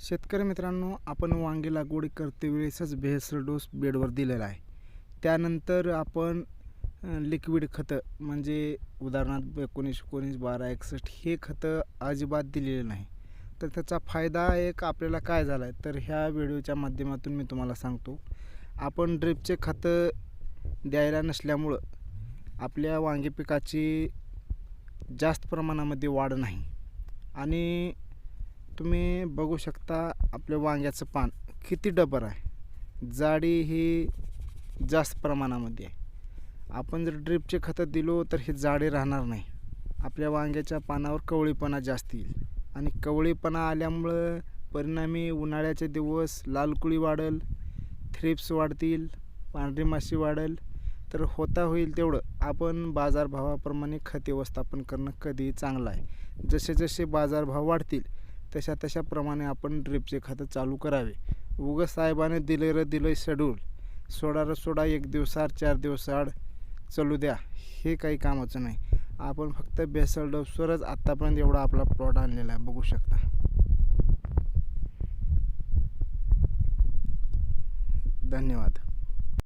शेतकरी मित्रांनो आपण वांगी लागवड करते वेळेसच भेसळ डोस बेडवर दिलेला आहे. त्यानंतर आपण लिक्विड खतं म्हणजे उदाहरणार्थ एकोणीस एकोणीस बारा एकसष्ट हे खतं अजिबात दिलेले नाही. तर त्याचा फायदा एक आपल्याला काय झाला आहे तर ह्या व्हिडिओच्या माध्यमातून मी तुम्हाला सांगतो. आपण ड्रिपचे खतं द्यायला नसल्यामुळं आपल्या वांगी पिकाची जास्त प्रमाणामध्ये वाढ नाही. आणि तुम्ही बघू शकता आपल्या वांग्याचं पान किती डबर आहे. जाडी ही जास्त प्रमाणामध्ये आहे. आपण जर ड्रिपचे खतं दिलो तर हे जाडे राहणार नाही. आपल्या वांग्याच्या पानावर कवळीपणा जास्त येईल. आणि कवळीपणा आल्यामुळं परिणामी उन्हाळ्याचे दिवस लालकुळी वाढेल थ्रिप्स वाढतील पांढरी माशी वाढेल. तर होता होईल तेवढं. आपण बाजारभावाप्रमाणे खत व्यवस्थापन करणं कधीही चांगलं आहे. जसे जसे बाजारभाव वाढतील तशा तशाप्रमाणे आपण ड्रिपचे खातं चालू करावे. उगं साहेबाने दिलेलं दिलं शेड्यूल. सोडा र सोडा एक दिवसाआड चार दिवसाआड चालू द्या. हे काही कामाचं नाही. आपण फक्त बेसल डोसवरच आत्तापर्यंत एवढा आपला प्लॉट आणलेला आहे. बघू शकता. धन्यवाद.